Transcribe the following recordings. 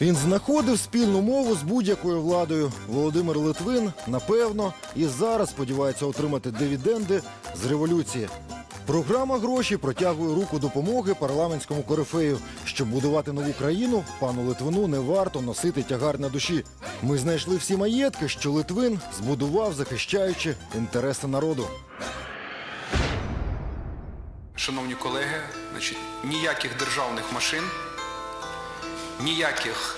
Він знаходив спільну мову з будь-якою владою. Володимир Литвин, напевно, і зараз сподівається отримати дивіденди з революції. Програма гроші протягує руку допомоги парламентському корифею. Щоб будувати нову країну, пану Литвину не варто носити тягар на душі. Ми знайшли всі маєтки, що Литвин збудував, захищаючи інтереси народу. Шановні колеги, значить, ніяких державних машин, ніяких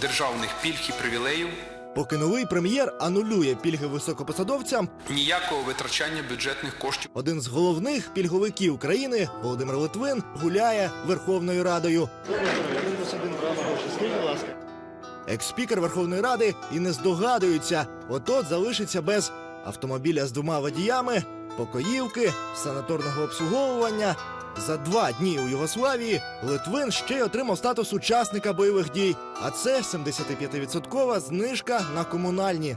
державних пільг і привілеїв, Поки новий прем'єр анулює пільги високопосадовцям, ніякого витрачання бюджетних коштів. один з головних пільговиків країни Володимир Литвин гуляє Верховною Радою. Екс-спікер Верховної Ради і не здогадується, от-от залишиться без автомобіля з двома водіями, покоївки, санаторного обслуговування. За два дні у Югославії Литвин ще й отримав статус учасника бойових дій, а це 75% знижка на комунальні.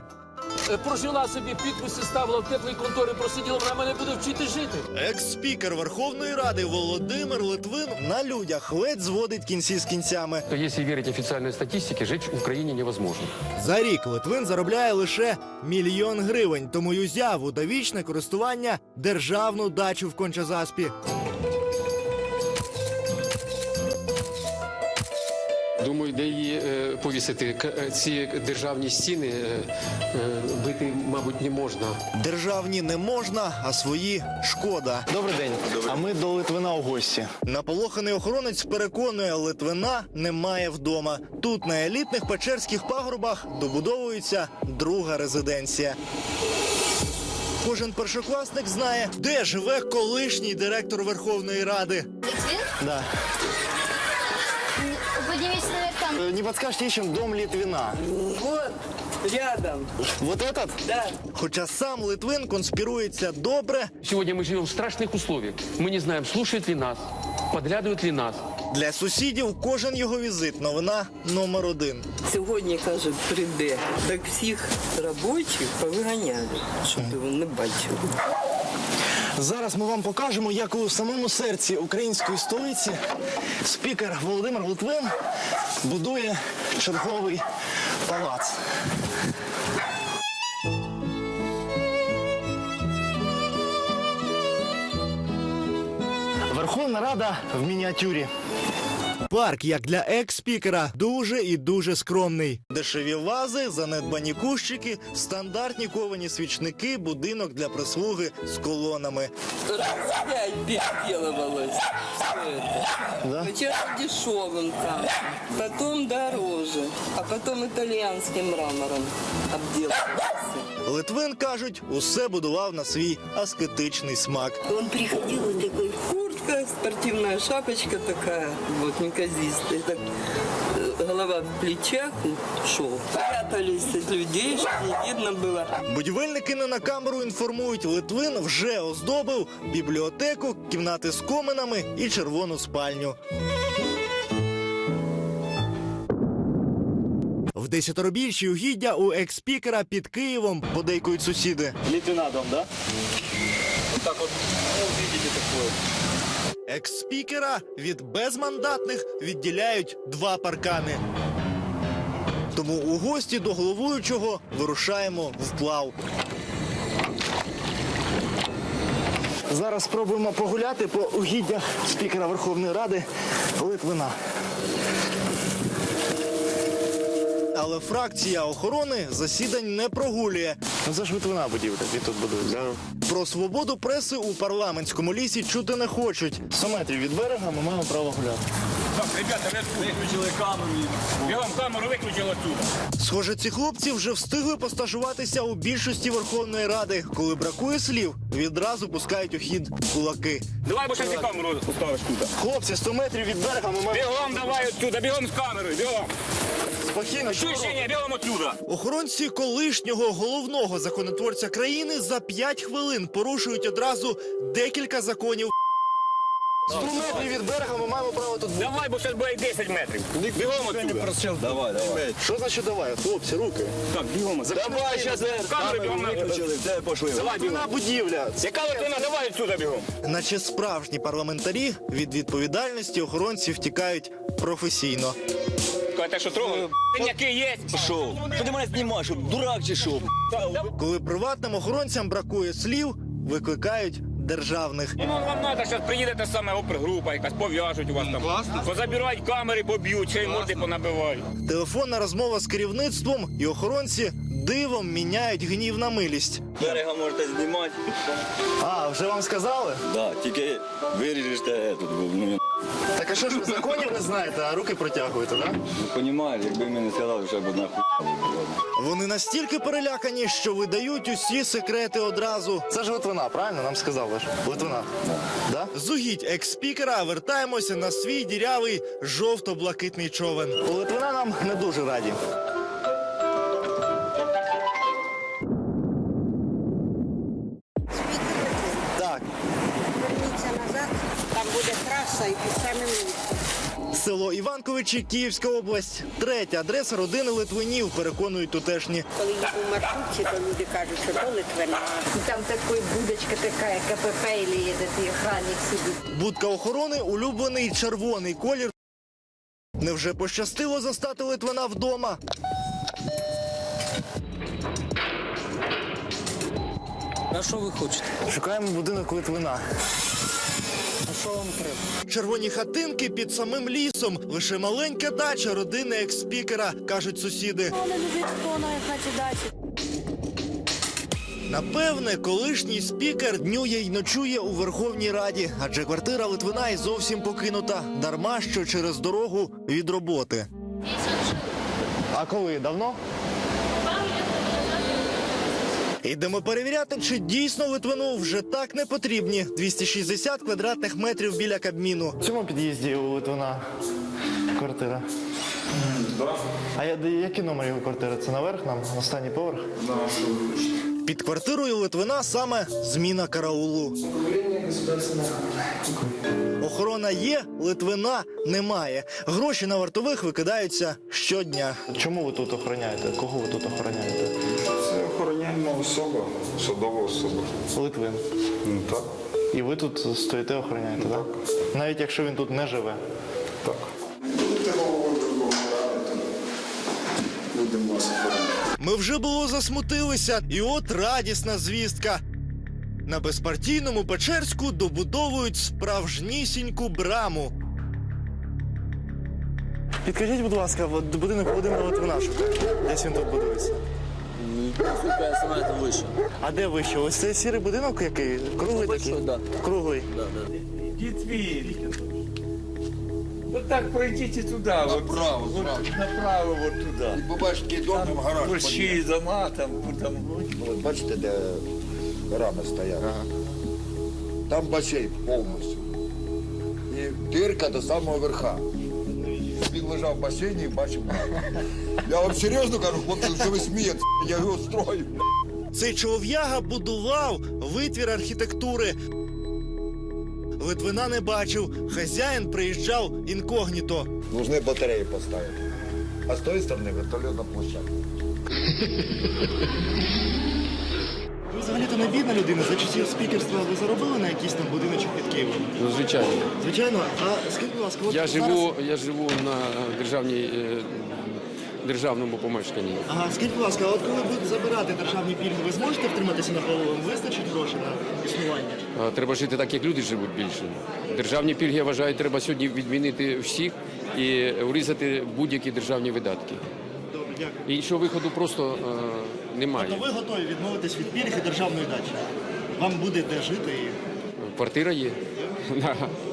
Е, прожила собі підписи, ставила в теплій конторі, просиділа, вона мене буде вчити жити. Екс-спікер Верховної Ради Володимир Литвин на людях ледь зводить кінці з кінцями. То если верить официальной статистике, жить в Украине невозможно. За рік Литвин заробляє лише мільйон гривень, тому й узяв у довічне користування державну дачу в Кончазаспі. Думаю, де її е, повісити. К- е, Ці державні стіни е, бити, мабуть, не можна. Державні не можна, а свої шкода. Добрий день. А ми до Литвина у гості. Наполоханий охоронець переконує, Литвина немає вдома. Тут на елітних печерських пагорбах добудовується друга резиденція. Кожен першокласник знає, де живе колишній директор Верховної Ради. Да. Не подскажете, ищем дом Литвина. Вот, рядом, Вот этот? да. Хоча сам Литвин конспірується добре, Сегодня мы живем в страшных условиях. Мы не знаем, слушает ли нас, подглядывает ли нас. Для сусідів кожен його візит новина номер один. Сьогодні, каже, прийде, так всіх робочих повиганяли, щоб його не бачили. Зараз ми вам покажемо, як у самому серці української столиці спікер Володимир Литвин будує черговий палац. Верховна Рада в мініатюрі. Парк, як для екс-спікера, дуже і дуже скромний. Дешеві вази, занедбані кущики, стандартні ковані свічники, будинок для прислуги з колонами. Раз пять переделывалось все это. Да? Сначала дешевым там, потом дороже, а потом итальянским мрамором обделывался. Литвин кажуть, усе будував на свій аскетичний смак. Он приходил вот такой куртка, спортивная шапочка такая, вот неказистая, так, э, голова в плечах и шел. Прятались от людей, чтобы не видно было. Будівельники не на камеру інформують, Литвин вже оздобив бібліотеку, кімнати з коминами і червону спальню. В десяторобільші угіддя у екс-спікера під Києвом подейкують сусіди. Литвина дом, да? Екс-спікера від безмандатних відділяють два паркани. Тому у гості до головуючого вирушаємо вплав. Зараз спробуємо погуляти по угіддях спікера Верховної Ради Литвина. Але фракція охорони засідань не прогулює. Ну це ж Литвина будівля, і тут будують. Да? Про свободу преси у парламентському лісі чути не хочуть. 100 метрів від берега ми маємо право гуляти. Так, ребята, ви виключили камеру. Я вам камеру виключив отсюда. Схоже, ці хлопці вже встигли постажуватися у більшості Верховної Ради. Коли бракує слів, відразу пускають у хід кулаки. Давай, бо ще ти камеру поставиш тут. Хлопці, 100 метрів від берега ми маємо Бігом давай отсюда, бігом з камерою, бігом. Спокійно. Чи ні, бігом отсюда. Охоронці колишнього головного законотворця країни за 5 хвилин порушують одразу декілька законів. 100 метрів від берега ми маємо право тут бути. Давай, бо зараз буде 10 метрів. Бігом отсюда. Давай, давай. Що значить давай? Хлопці, руки. Так, бігом. Давай, зараз Камери бігом виключили, все, пошли. Давай бігом. Будівля. Яка латина? Давай відсюди бігом. Наче справжні парламентарі від відповідальності охоронці втікають професійно. Кажете, що трогав? Синяки є. Що? Що ти мене знімаєш? Дурак чи що? Коли приватним охоронцям бракує слів, викликають державних. Ну вам треба, зараз приїде та саме опергрупа, якась пов'яжуть у вас там. Позабирають камери, поб'ють, ще й морди понабивають. Телефонна розмова з керівництвом і охоронці дивом міняють гнів на милість. Берега можете знімати. А, вже вам сказали? Да, тільки виріжеш те тут. Так а що ж ви законів не знаєте, а руки протягуєте, так? ну, розумію, якби мені сказали, що б одна хуйня була. Вони настільки перелякані, що видають усі секрети одразу. Це ж Литвина, правильно? Нам сказали ж. Литвина. Да? Зугідь екс-спікера, вертаємося на свій дірявий жовто-блакитний човен. У Литвина нам не дуже раді. Траса і під самим село Іванковичі, Київська область. Третя адреса родини Литвинів, переконують тутешні. Коли їх у маршрутці, то люди кажуть, що то Литвина. Там такої будочка така, як КПП, і є такий охранник сидить. Будка охорони улюблений червоний колір. Невже пощастило застати Литвина вдома? А що ви хочете? Шукаємо будинок Литвина. А що вам треба? Червоні хатинки під самим лісом. Лише маленька дача родини екс-спікера, кажуть сусіди. Вони вона, як наче дачі. Напевне, колишній спікер днює й ночує у Верховній Раді, адже квартира Литвина й зовсім покинута, дарма що через дорогу від роботи. А коли давно? Йдемо перевіряти, чи дійсно Литвину вже так не потрібні 260 квадратних метрів біля Кабміну. В цьому під'їзді у Литвина квартира. А я, який номер його квартири? Це наверх нам? Останній поверх? Під квартирою Литвина саме зміна караулу. Охорона є, Литвина немає. Гроші на вартових викидаються щодня. Чому ви тут охороняєте? Кого ви тут охороняєте? Охороняємо особа, судова особа. Литвин. Ну так, І ви тут стоїте, охороняєте, так? Навіть якщо він тут не живе. так. Будете головою другого ради, будемо вас охороняти. Ми вже було засмутилися, і от радісна звістка. На безпартійному Печерську добудовують справжнісіньку браму. Підкажіть, будь ласка, от будинок Володимира Литвина шукає. Десь він тут будується. Шукає саме вище. А де вище? Ось цей сірий будинок який? Круглий такий? да. Круглий. Дітвір. Вот так пройдите туда, вот, Направо, вот зразу. направо, вот туда. І побачите, який дом, там гараж. Большие дома, там, там От бачите, де рами стоять? Там басейн повністю. І дирка до самого верха. Він лежав в басейні і бачив. Я вам серйозно кажу, хлопці, що ви смієте, я його строю. Цей чолов'яга будував витвір архітектури. Литвина не бачив. Хазяїн приїжджав інкогніто. Нужны батареї поставити. А з тої сторони вертольотна площадка. Взагалі-то не бідна людина. За часів спікерства ви заробили на якийсь там будиночок під Києвом? Ну, звичайно. Звичайно. А скажіть, будь ласка, от Я зараз- живу, я живу на державній, е, державному помешканні. Ага, скажіть, будь ласка, а от коли будуть забирати державні пільги, ви зможете втриматися на голову? Вистачить грошей на існування? А Треба жити так, як люди живуть більше. Державні пільги, я вважаю, треба сьогодні відмінити всіх і урізати будь-які державні видатки. Добре, дякую. Іншого виходу просто е, немає. То ви готові відмовитись від пільги державної дачі? Вам буде де жити і Квартира є.